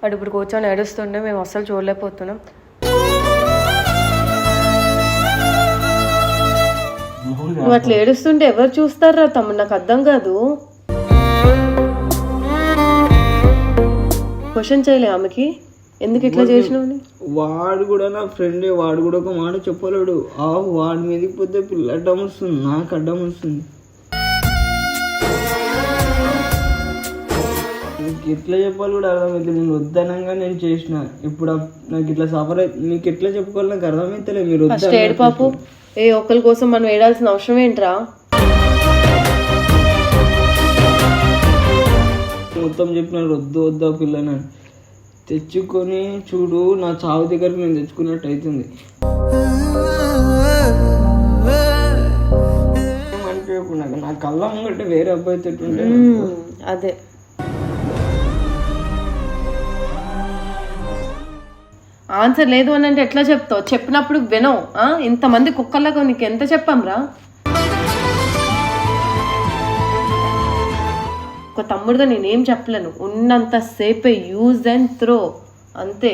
వాడు ఇప్పుడు కూర్చొని ఏడుస్తుండే మేము అస్సలు చూడలేకపోతున్నాం. నువ్వు అట్లా ఏడుస్తుంటే ఎవరు చూస్తారా తమ్ముడు? నాకు అర్థం కాదు. క్వశ్చన్ చేయలే ఆమెకి. ఎందుకు ఇట్లా చేసినావు అని? వాడు కూడా నా ఫ్రెండే వాడు కూడా ఒక మాట చెప్పలేడు. ఆ వాడి మీదకి పోతే పిల్ల అడ్డం వస్తుంది నాకు అడ్డం వస్తుంది. నీకు ఎట్లా చెప్పాలి కూడా అర్థమైతే నేను వద్దనంగా నేను చేసిన. ఇప్పుడు నాకు ఇట్లా సఫర్ అయితే నీకు ఎట్లా చెప్పుకోవాలి నాకు అర్థమైతలే. మీరు ఫస్ట్ వద్దన్నారు. ఏడు పాపు. ఏ ఒక్కరి కోసం మనం ఏడాల్సిన అవసరం ఏంట్రా? మొత్తం చెప్పినారు వద్దు వద్దా పిల్లని. తెచ్చుకొని చూడు నా చావు దగ్గరికి నేను తెచ్చుకున్నట్టు అవుతుంది ఏమనిపించకుండా నాకు నా కళ్ళ ముంగట్టే వేరే అబ్బాయి తిట్టుంటే అదే. ఆన్సర్ లేదు అని అంటే ఎట్లా చెప్తావు? చెప్పినప్పుడు వినవు ఇంతమంది కుక్కలకు నీకు ఎంత చెప్పాంరా ఒక తమ్ముడుగా నేనేం చెప్పలేను. ఉన్నంత సేపే యూజ్ అండ్ త్రో అంతే.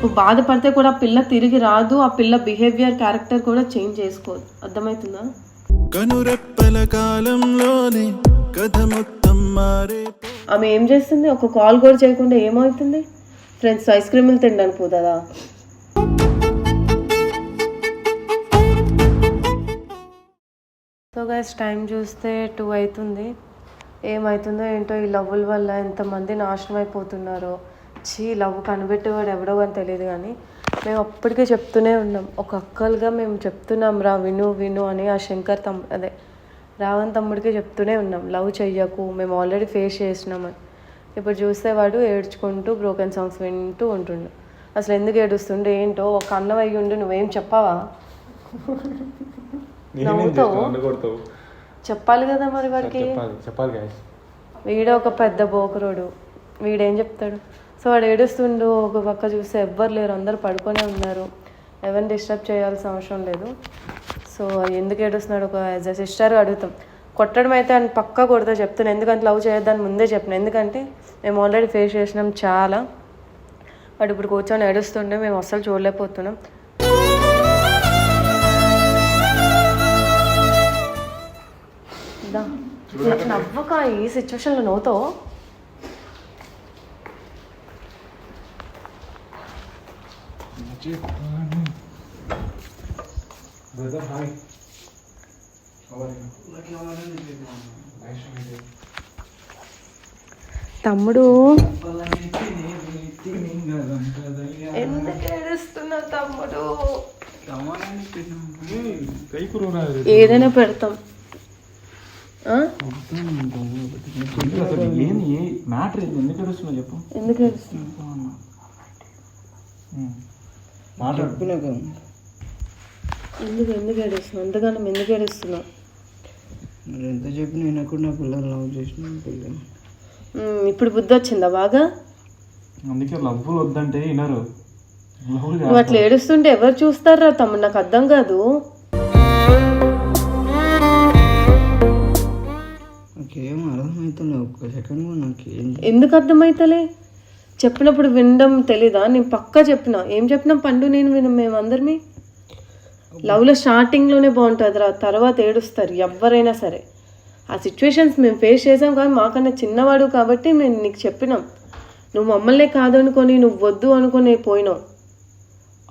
నువ్వు బాధపడితే కూడా ఆ పిల్ల తిరిగి రాదు ఆ పిల్ల బిహేవియర్ క్యారెక్టర్ కూడా చేంజ్ చేసుకోదు. అర్థమవుతుందా? కనురెప్పల కాలంలోనే కథ మొత్తం మారే ఆమె ఏం చేస్తుంది? ఒక కాల్ కూడా చేయకుండా ఏమవుతుంది? ఫ్రెండ్స్ ఐస్ క్రీములు తినడానికి పోతుందా? సో గైస్ టైం చూస్తే టూ అవుతుంది. ఏమవుతుందో ఏంటో ఈ లవ్వుల వల్ల ఎంతమంది నాశనం అయిపోతున్నారో. చీ లవ్ కనిపెట్టేవాడు ఎవడో అని తెలియదు కానీ మేము అప్పటికే చెప్తూనే ఉన్నాం. ఒక అక్కలుగా మేము చెప్తున్నాం రా విను విను అని ఆ శంకర్ తమ్ అదే రావణ్ తమ్ముడికి చెప్తూనే ఉన్నాం లవ్ చెయ్యకు మేము ఆల్రెడీ ఫేస్ చేసినామని ఇప్పుడు చూస్తే వాడు ఏడ్చుకుంటూ బ్రోకెన్ సాంగ్స్ వింటూ ఉంటుండు. అసలు ఎందుకు ఏడుస్తుండే ఏంటో ఒక అన్నం అయ్యి ఉండి నువ్వేం చెప్పావా? నవ్వుతావు. చెప్పాలి కదా మరి వాడికి. చెప్పాలి గాయస్ వీడే ఒక పెద్ద బోకరోడు. వీడేం చెప్తాడు? సో వాడు ఏడుస్తుండు ఒక పక్క చూస్తే ఎవ్వరు లేరు అందరు పడుకొనే ఉన్నారు. ఎవరిని డిస్టర్బ్ చేయాల్సిన అవసరం లేదు. సో ఎందుకు ఏడుస్తున్నాడు ఒక యాజ్ అ సిస్టర్ అడుగుతాం. కొట్టడం అయితే అని పక్కా కొడతా చెప్తాను ఎందుకంటే లవ్ చేయొద్దని ముందే చెప్పిన. ఎందుకంటే మేము ఆల్రెడీ ఫేస్ చేసినాం చాలా. బట్ ఇప్పుడు కూర్చొని ఏడుస్తుండే మేము అస్సలు చూడలేకపోతున్నాం. నవ్వక ఈ సిచ్యువేషన్లో నవ్వుతావు బ్రదర్ హాయ్ తమ్ముడు. ఎందుకు ఏడుస్తున్నావు తమ్ముడు? ఏదైనా పెడతాం. మ్యాటర్ ఎందుకు ఏడుస్తున్నావు చెప్పు. ఎందుకు ఏడుస్తున్నావు ఎందుకు ఎందుకు ఏడుస్తున్నావు అంతగానం ఎందుకు ఏడుస్తున్నావు మరి ఎంత చెప్పినా వినకుండా పిల్లలు లవ్ చేసిన పిల్లలు ఇప్పుడు బుద్ధి వచ్చిందా బాగా? అందుకే లవ్వులు వద్దంటే వినరు. నువ్వు అట్లా ఏడుస్తుంటే ఎవరు చూస్తారా తమ్ముడు? నాకు అర్థం కాదు. నాకేం అర్థమవుతుంది ఒక్క సెకండ్ కూడా నాకేం ఎందుకు అర్థమైతలే? చెప్పినప్పుడు వినడం తెలీదా? నేను పక్కా చెప్పిన. ఏం చెప్పినా పండు నేను విన మేమందరినీ లవ్లో స్టార్టింగ్లోనే బాగుంటుంది. రా తర్వాత ఏడుస్తారు ఎవరైనా సరే. ఆ సిచ్యువేషన్స్ మేము ఫేస్ చేసాం కానీ మాకన్నా చిన్నవాడు కాబట్టి మేము నీకు చెప్పినాం. నువ్వు మమ్మల్ని కాదనుకొని నువ్వు వద్దు అనుకుని పోయినావు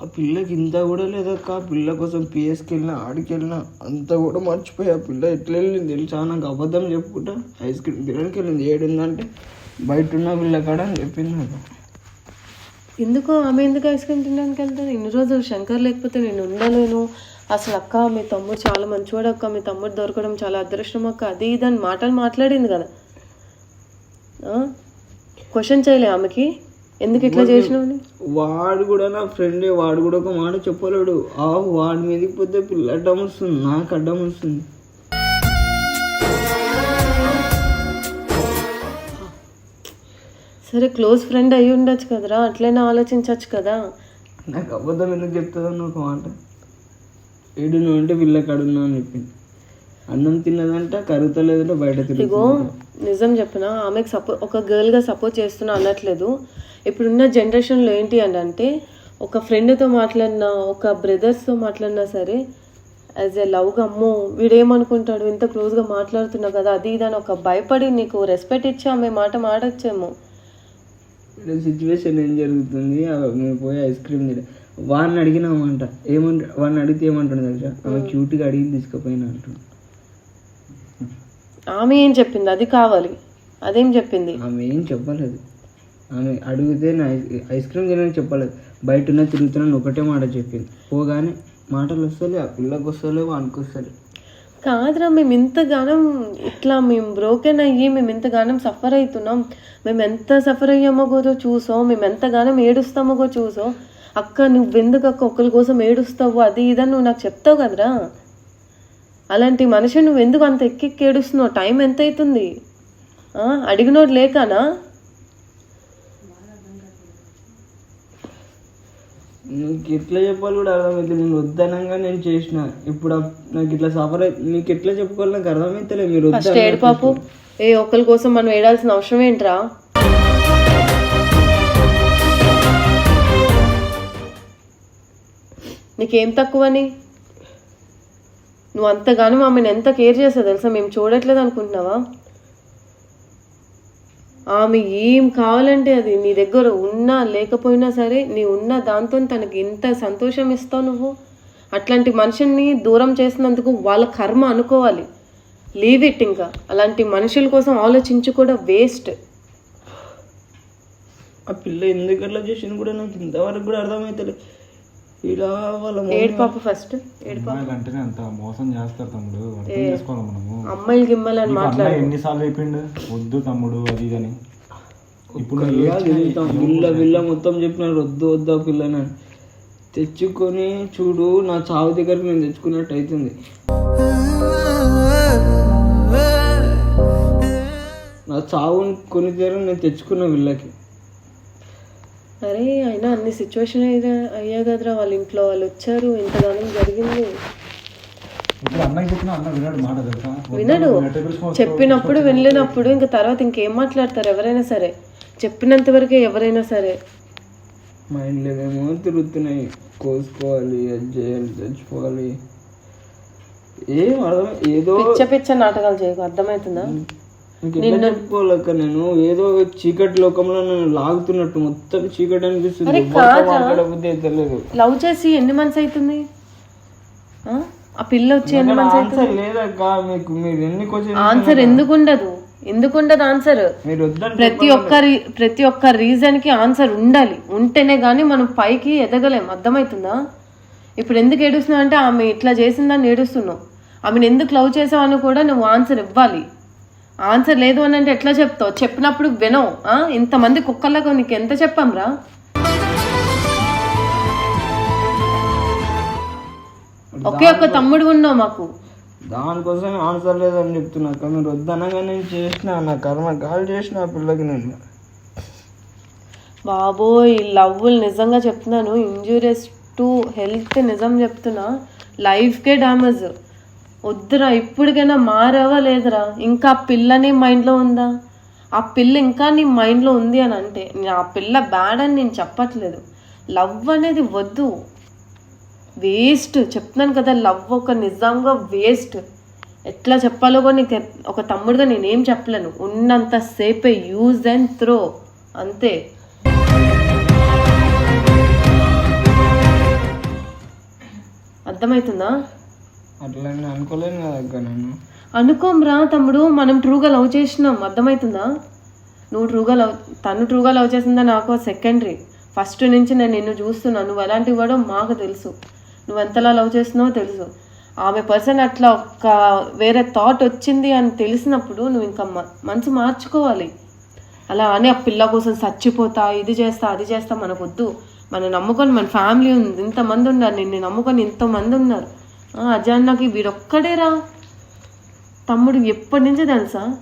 ఆ పిల్లకి ఇంత కూడా లేదక్క. ఆ పిల్ల కోసం పిఎస్కి వెళ్ళినా ఆడికి వెళ్ళినా అంత కూడా మర్చిపోయి. ఆ పిల్ల ఎట్లా వెళ్ళింది తెలుసా? నాకు అబద్ధం చెప్పుకుంటా. ఐస్ క్రీమ్ తినడానికి వెళ్ళింది. ఏడుందంటే బయట ఉన్న పిల్ల కాడ అని చెప్పింది నాకు. ఎందుకు ఆమె ఎందుకు ఐస్ క్రీమ్ తినడానికి వెళ్తారు ఇన్ని రోజులు శంకర్ లేకపోతే నేను ఉండలేను. అసలు అక్క మీ తమ్ముడు చాలా మంచివాడు అక్క మీ తమ్ముడు దొరకడం చాలా అదృష్టం అక్క. అది ఇది అని మాటలు మాట్లాడింది కదా. క్వశ్చన్ చేయలే ఆమెకి. ఎందుకు ఇట్లా చేసినావు? వాడు కూడా నా ఫ్రెండే వాడు కూడా ఒక మాట చెప్పలేడు. ఆ వాడి మీదకి పోతే పిల్ల అడ్డం వస్తుంది నాకు అడ్డం వస్తుంది. సరే క్లోజ్ ఫ్రెండ్ అయి ఉండొచ్చు కదరా. అట్లైనా ఆలోచించవచ్చు కదా. నాకు అబద్ధం ఎందుకు చెప్తుందని ఒక మాట. ఏడు నువ్వు అంటే పిల్ల కాడున్నా అని చెప్పింది. అన్నం తిన్నదంట కరుగుతలేదంటే బయట ఇగో తిరుగుతుంది నిజం చెప్పిన? ఆమెకు సపో ఒక గర్ల్గా సపోర్ట్ చేస్తున్నా అనట్లేదు. ఇప్పుడున్న జనరేషన్లో ఏంటి అని అంటే ఒక ఫ్రెండ్తో మాట్లాడినా ఒక బ్రదర్స్తో మాట్లాడినా సరే యాజ్ ఎ లవ్గా అమ్మో వీడేమనుకుంటాడు? ఇంత క్లోజ్గా మాట్లాడుతున్నా కదా అది ఇది అని ఒక భయపడి నీకు రెస్పెక్ట్ ఇచ్చి ఆమె మాట మాడొచ్చేమో. సిచ్యువేషన్ ఏం జరుగుతుంది? మేము పోయి ఐస్ క్రీమ్ తినే వాడిని అడిగినామంట. ఏమంట వాడిని అడిగితే ఏమంటాడు తెలుసా? ఆమె క్యూట్గా అడిగి తీసుకుపోయినా అంటాడు. ఆమె ఏం చెప్పింది? అది కావాలి. అదేం చెప్పింది? ఆమె ఏం చెప్పలేదు. ఆమె అడిగితే నా ఐస్ క్రీమ్ తినని చెప్పలేదు. బయట ఉన్న తిరుగుతున్నాను ఒకటే మాట చెప్పింది. పోగానే మాటలు వస్తలే ఆ పిల్లకి వస్తలే వానికి వస్తలే కాదురా మేము ఇంతగానం ఇట్లా మేము బ్రోకెన్ అయ్యి మేము ఇంతగానం సఫర్ అవుతున్నాం మేము ఎంత సఫర్ అయ్యామో కూడా చూసో మేము ఎంతగానం ఏడుస్తామో కూడా చూసో. అక్క నువ్వు ఎందుకు అక్క ఒకరి కోసం ఏడుస్తావు? అది ఇదని నువ్వు నాకు చెప్తావు కదరా. అలాంటి మనిషి నువ్వు ఎందుకు అంత ఎక్కి ఏడుస్తున్నావు? టైం ఎంత అవుతుంది అడిగినోడు లేకనా? నీకు ఎట్లా చెప్పాలి కూడా అర్థమైతే నేను వద్దనంగా నేను చేసిన. ఇప్పుడు నాకు ఇట్లా సఫర్ నీకు ఎట్లా చెప్పుకోవాలి నాకు అర్థమైతలే. మీరు ఫస్ట్ వద్దన్నారు ఏడు పాపు. ఏ ఒక్కరి కోసం మనం ఏడాల్సిన అవసరం ఏంట్రా? నీకేం తక్కువని? నువ్వు అంతగానో ఆమెను ఎంత కేర్ చేస్తావు తెలుసా? మేము చూడట్లేదు అనుకుంటున్నావా? ఆమె ఏం కావాలంటే అది నీ దగ్గర ఉన్నా లేకపోయినా సరే నీ ఉన్న దాంతో తనకి ఇంత సంతోషం ఇస్తావు నువ్వు. అట్లాంటి మనిషిని దూరం చేసినందుకు వాళ్ళ కర్మ అనుకోవాలి. లీవ్ ఇట్ ఇంకా. అలాంటి మనుషుల కోసం ఆలోచించి కూడా వేస్ట్ ఆ పిల్ల ఎందుకు అట్లా చేసింది కూడా నాకు ఇంతవరకు కూడా అర్థమవుతలేదు ఇలా వాళ్ళ మమ్మీ- ఏడు పాప ఫస్ట్. అమ్మాయిలు అంటేనే అంత మోసం చేస్తారు తమ్ముడు. అర్థం చేసుకోవాలి మనము. అమ్మాయిలు గిమ్మలని నీకు మాట్లాడు. ఎన్నిసార్లు చెప్పిండు? వద్దు తమ్ముడు అది అని. ఇప్పుడు బిల్ల బిల్ల మొత్తం చెప్పినారు వద్దు వద్దు పిల్లని అని. తెచ్చుకొని చూడు నా చావు దగ్గరకు నేను తెచ్చుకున్నట్టు అవుతుంది నా చావు కొని తీరు నేను తెచ్చుకున్న వీళ్ళకి. అరే అయినా అన్ని సిచ్యువేషన్ అయితే అయ్యా కదరా వాళ్ళ ఇంట్లో వాళ్ళు వచ్చారు ఇంతగానం జరిగింది. వినాడు? చెప్పినప్పుడు వెళ్ళినప్పుడు ఇంకా తర్వాత ఇంకేం మాట్లాడతారు? ఎవరైనా సరే. చెప్పినంత వరకే ఎవరైనా సరే. మైండ్లో ఏమేమో తిరుగుతున్నాయి. కోసుకోవాలి అది చేయాలి తెచ్చుకోవాలి ఏం అర్థం ఏదో పిచ్చ పిచ్చ నాటకాలు చేయకు. అర్థమవుతుందా? చెప్పుకోలేక నేను. ఏదో చీకటి లోకంలో నన్ను లాగుతున్నట్టు మొత్తం చీకటి అనిపిస్తుంది. ఎవరితో మాట్లాడబుద్ధి అయితే లేదు. లవ్ చేసి ఎన్ని మంత్స్ అవుతుంది ఆ? పిల్ల వచ్చి ఎన్ని మంత్స్ ఆన్సర్ లేదక్క మీకు. మీరు ఎన్ని క్వశ్చన్ ఆన్సర్ ఎందుకు ఉండదు ఎందుకు ఉండదు ఆన్సర్ ప్రతి ఒక్క రీ- ప్రతి ఒక్క రీజన్కి ఆన్సర్ ఉండాలి. ఉంటేనే గానీ మనం పైకి ఎదగలేం. అర్థమవుతుందా? ఇప్పుడు ఎందుకు ఏడుస్తున్నావు అంటే ఆమె ఇట్లా చేసిందని ఏడుస్తున్నావు. ఆమెను ఎందుకు లవ్ చేసావని కూడా నువ్వు ఆన్సర్ ఇవ్వాలి. ఆన్సర్ లేదు అని అంటే ఎట్లా చెప్తావు? చెప్పినప్పుడు వినవు? ఇంతమంది కుక్కలకు నీకు ఎంత చెప్పాంరా ఒకే ఒక్క తమ్ముడు ఉన్నావు మాకు. దానికోసం ఆన్సర్ లేదని చెప్తున్నాక మీరు వద్దనగా నేను చేసిన నా కర్మ కాల్ చేసిన ఆ పిల్లకి నేను. బాబోయ్ లవ్వులు నిజంగా చెప్తున్నాను. ఇంజూరియస్ టు హెల్త్ నిజం చెప్తున్నా. లైఫ్కే డ్యామేజ్ వద్దురా ఇప్పటికైనా మారావా లేదురా? ఇంకా ఆ పిల్ల నీ మైండ్లో ఉందా? ఆ పిల్ల ఇంకా నీ మైండ్లో ఉంది అని అంటే నేను ఆ పిల్ల బ్యాడ్ అని నేను చెప్పట్లేదు. లవ్ అనేది వద్దు. వేస్ట్. చెప్తున్నాను కదా లవ్ ఒక నిజంగా వేస్ట్. ఎట్లా చెప్పాలో కూడా నీకు ఒక తమ్ముడుగా నేనేం చెప్పలేను. ఉన్నంత సేపే యూజ్ అండ్ త్రో. అంతే. అర్థమవుతుందా అట్లా నేను అనుకోలేను కదా అక్క నేను. అనుకోంరా తమ్ముడు మనం ట్రూగా లవ్ చేసినాం. అర్థమవుతుందా నువ్వు ట్రూగా లవ్ తను ట్రూగా లవ్ చేసిందా నాకు సెకండరీ ఫస్ట్ నుంచి నేను నిన్ను చూస్తున్నా. నువ్వు ఎలాంటి వాడో మాకు తెలుసు. నువ్వు ఎంతలా లవ్ చేస్తున్నావో తెలుసు. ఆమె పర్సన్ అట్లా ఒక వేరే థాట్ వచ్చింది అని తెలిసినప్పుడు నువ్వు ఇంకా మనసు మార్చుకోవాలి. అలా అని ఆ పిల్ల కోసం చచ్చిపోతా ఇది చేస్తా అది చేస్తా మనకు వద్దు మన నమ్ముకొని మన ఫ్యామిలీ ఉంది. ఇంతమంది ఉన్నారు. నిన్ను నమ్ముకొని ఇంతమంది ఉన్నారు. అజాన్ నాకు వీడొక్కడేరా. తమ్ముడు ఎప్పటి నుంచో తెలుసా?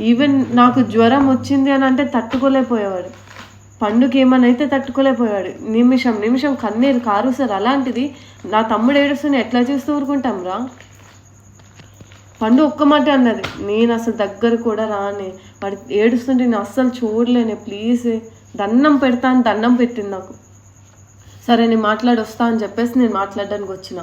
ఈవెన్ నాకు జ్వరం వచ్చింది అని అంటే తట్టుకోలేకపోయేవాడు. పండుగ ఏమనైతే తట్టుకోలేకపోయాడు నిమిషం నిమిషం కన్నీరు కారు సార్ అలాంటిది నా తమ్ముడు ఏడుస్తుని ఎట్లా చూస్తూ ఊరుకుంటాం రా? పండు ఒక్క మాట అన్నది. నేను అసలు దగ్గర కూడా రానే. వాడు ఏడుస్తుంటే నేను అస్సలు చూడలేనే. ప్లీజ్ దండం పెడతాను దండం పెట్టింది నాకు. సరే నేను మాట్లాడి వస్తా అని చెప్పేసి నేను మాట్లాడడానికి వచ్చిన.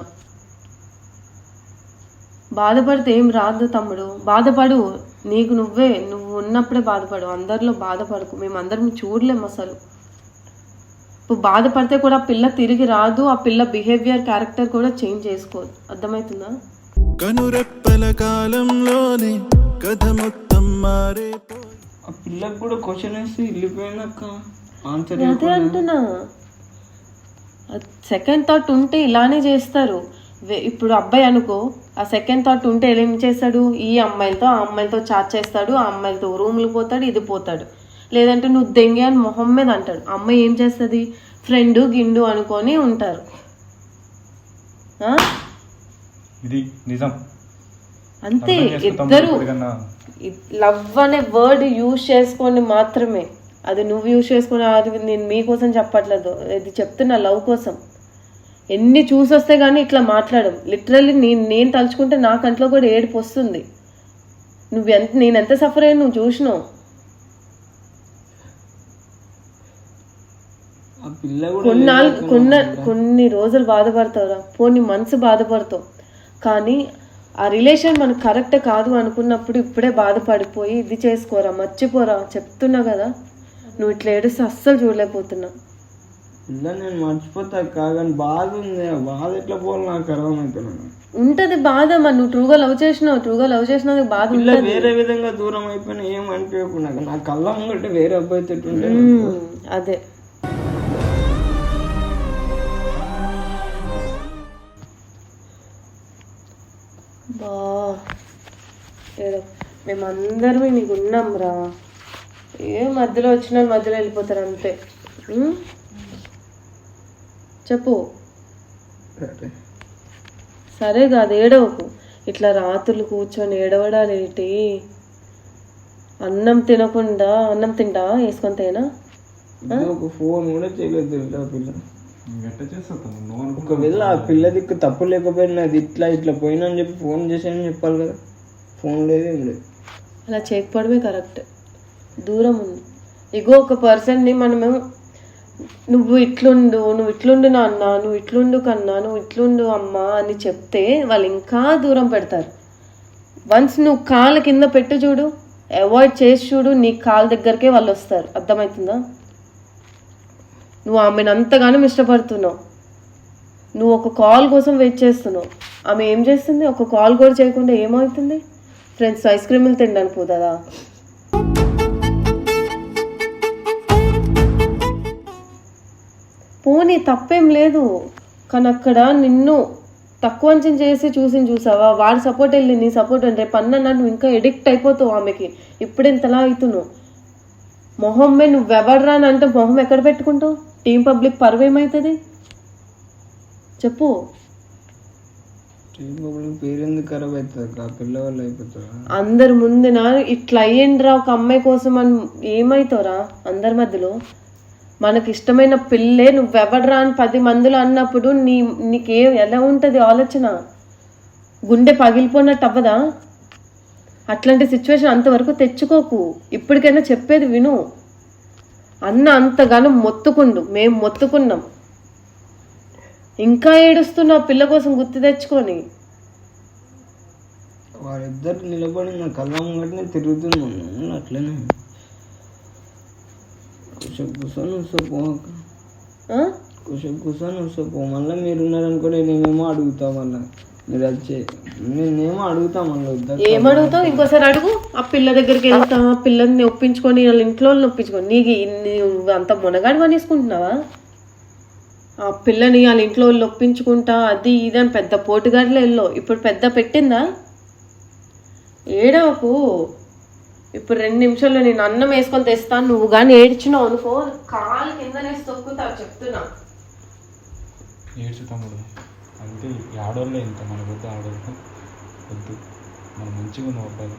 బాధపడితే ఏం రాదు తమ్ముడు. బాధపడు. నీకు నువ్వే నువ్వు ఉన్నప్పుడే బాధపడు. అందరిలో బాధపడకు. మేము అందరం చూడలేము అసలు. ఇప్పుడు బాధపడితే కూడా ఆ పిల్ల తిరిగి రాదు. ఆ పిల్ల బిహేవియర్ క్యారెక్టర్ కూడా చేంజ్ చేసుకోదు. అర్థమవుతుందా? కనురెప్పల కాలంలోనే కథ మొత్తం మారే ఆ పిల్లకి కూడా క్వశ్చన్ వేస్తే వెళ్ళిపోయిందక్క ఆన్సర్ అదే అంటున్నా. సెకండ్ థాట్ ఉంటే ఇలానే చేస్తారు. ఇప్పుడు అబ్బాయి అనుకో ఆ సెకండ్ థాట్ ఉంటే ఏం చేస్తాడు? ఈ అమ్మాయిలతో ఆ అమ్మాయిలతో చాట్ చేస్తాడు ఆ అమ్మాయిలతో రూమ్లు పోతాడు ఇది పోతాడు. లేదంటే నువ్వు దెంగే అని మొహం మీద అంటాడు. అమ్మాయి ఏం చేస్తుంది? ఫ్రెండ్ గిండు అనుకొని ఉంటారు? ఇది నిజం. అంతే ఇద్దరు. లవ్ అనే వర్డ్ యూజ్ చేసుకోండి మాత్రమే. అది నువ్వు యూజ్ చేసుకుని అది నేను మీకోసం చెప్పట్లేదు. ఇది చెప్తున్నా లవ్ కోసం. ఎన్ని చూసొస్తే కానీ ఇట్లా మాట్లాడం లిటరల్లీ నేను నేను తలుచుకుంటే నా కంట్లో కూడా ఏడుపు వస్తుంది. నువ్వు ఎంత నేను ఎంత సఫర్ అయ్యాను నువ్వు చూసినావు. కొన్నాళ్ళు కొన్న కొన్ని రోజులు బాధపడతావురా. పోనీ మనసు బాధపడతావు. కానీ ఆ రిలేషన్ మనకు కరెక్ట్ కాదు అనుకున్నప్పుడు ఇప్పుడే బాధపడిపోయి ఇది చేసుకోరా మర్చిపోరా చెప్తున్నా కదా. నువ్వు ఇట్లా ఏడుస్తే అస్సలు చూడలేకపోతున్నా. పిల్ల నేను మర్చిపోతా కాదని బాధ ఉంది. ఆ బాధ ఎట్లా పోవాలి నాకు అర్థమవుతున్నాను ఉంటది బాధ మరి. నువ్వు ట్రూగా లవ్ చేసినావు. ట్రూగా లవ్ చేసినందుకు బాధ పిల్ల ఉంటుంది. వేరే విధంగా దూరం అయిపోయినా ఏం అనిపించకుండా. నా కళ్ళ ముంగట వేరే అబ్బాయి తిట్టుంటే ఉమ్, అదే. బా. ఏదో మేమందరం నీకు ఉన్నాం రా ఏ మధ్యలో వచ్చిన మధ్యలో వెళ్ళిపోతారు అంతే? చెప్పు. సరే. కాదు ఏడవకు. ఇట్లా రాత్రులు కూర్చొని ఏడవడాలేటి అన్నం తినకుండా అన్నం తింటావా వేసుకొని తేనా? ఫోన్ కూడా చేయలేదు పిల్ల. ఒకవేళ ఆ పిల్ల దిక్కు తప్పు లేకపోయినా అది ఇట్లా ఇట్లా పోయినా అని చెప్పి ఫోన్ చేసానని చెప్పాలి కదా. ఫోన్ లేదు ఏం లేదు. అలా చేయకపోవడమే కరెక్ట్. దూరం ఉంది. ఇగో ఒక పర్సన్ని మనము నువ్వు ఇట్లుండు నువ్వు ఇట్లుండు నాన్న నువ్వు ఇట్లుండు కన్నా నువ్వు ఇట్లుండు అమ్మా అని చెప్తే వాళ్ళు ఇంకా దూరం పెడతారు. వన్స్ నువ్వు కాళ్ళ కింద పెట్టు చూడు అవాయిడ్ చేసి చూడు నీ కాళ్ళ దగ్గరకే వాళ్ళు వస్తారు. అర్థమవుతుందా? నువ్వు ఆమెను అంతగానో ఇష్టపడుతున్నావు. నువ్వు ఒక కాల్ కోసం వెయిట్ చేస్తున్నావు. ఆమె ఏం చేస్తుంది? ఒక కాల్ కూడా చేయకుండా ఏమవుతుంది? ఫ్రెండ్స్ ఐస్ క్రీములు తినడానికి పోతుందా పోనీ తప్పేం లేదు. కానీ అక్కడ నిన్ను తక్కువ అంచనా చేసి చూసి చూసావా? వాడి సపోర్ట్ వెళ్ళి నీ సపోర్ట్ అంటే పన్న నువ్వు ఇంకా ఎడిక్ట్ అయిపోతావు ఆమెకి. ఇప్పుడు ఇంతలా అవుతున్నావు? మొహమ్మే నువ్వు ఎవడరా అని అంటే మొహం ఎక్కడ పెట్టుకుంటావు? టీం పబ్లిక్ పరువు ఏమవుతుంది చెప్పు అందరి ముందున ఇట్లా అయ్యిండ్రా ఒక అమ్మాయి కోసం అని ఏమవుతావురా అందరి మధ్యలో? మనకి ఇష్టమైన పిల్లే నువ్వెవడరా అని పది మందిలో అన్నప్పుడు నీ నీకే ఎలా ఉంటుంది ఆలోచన? గుండె పగిలిపోయినట్టు అవ్వదా అట్లాంటి సిచ్యువేషన్ అంతవరకు తెచ్చుకోకు. ఇప్పటికైనా చెప్పేది విను. అన్న అంతగానో మొత్తుకుండు. మేము మొత్తుకున్నాం. ఇంకా ఏడుస్తున్నా పిల్ల కోసం గుర్తు తెచ్చుకొని. వారిద్దరు నిలబడి నా కళ్ళ తిరుగుతున్నాను అట్లనే. కొంచెం కూర్చొని వస్తా పో అక్క. ఆ? కూర్చొని మళ్ళీ మీరు ఉన్నారనుకోండి నేనేమో అడుగుతా మళ్ళీ మీరు వచ్చే నేనేమో అడుగుతా మళ్ళీ వద్దా ఏమడుగుతావు? ఇంకోసారి అడుగు. ఆ పిల్ల దగ్గరికి వెళ్తా. ఆ పిల్లని ఒప్పించుకొని వాళ్ళ ఇంట్లో ఒప్పించుకొని. నీకు ఇన్ని- నువ్వు అంత మునగాడు అనేసుకుంటున్నావా? ఆ పిల్లని వాళ్ళ ఇంట్లో వాళ్ళు ఒప్పించుకుంటా అది ఇది అని పెద్ద పోటుగాడిలో వెళ్ళో. ఇప్పుడు పెద్ద పెట్టిందా? ఏడాకు ఇప్పుడు రెండు నిమిషాల్లో నేను అన్నం వేసుకొని తెస్తాను. నువ్వు కానీ ఏడ్చినావు అనుకో కాలు కిందనే తొక్కుతావు చెప్తున్నా. ఏడ్చు తమ్ముడు అంటే ఆడోళ్ళే ఇంత మన వద్ద ఆడోళ్ళు. వద్దు. మనం మంచిగా ఉన్న అబ్బాయి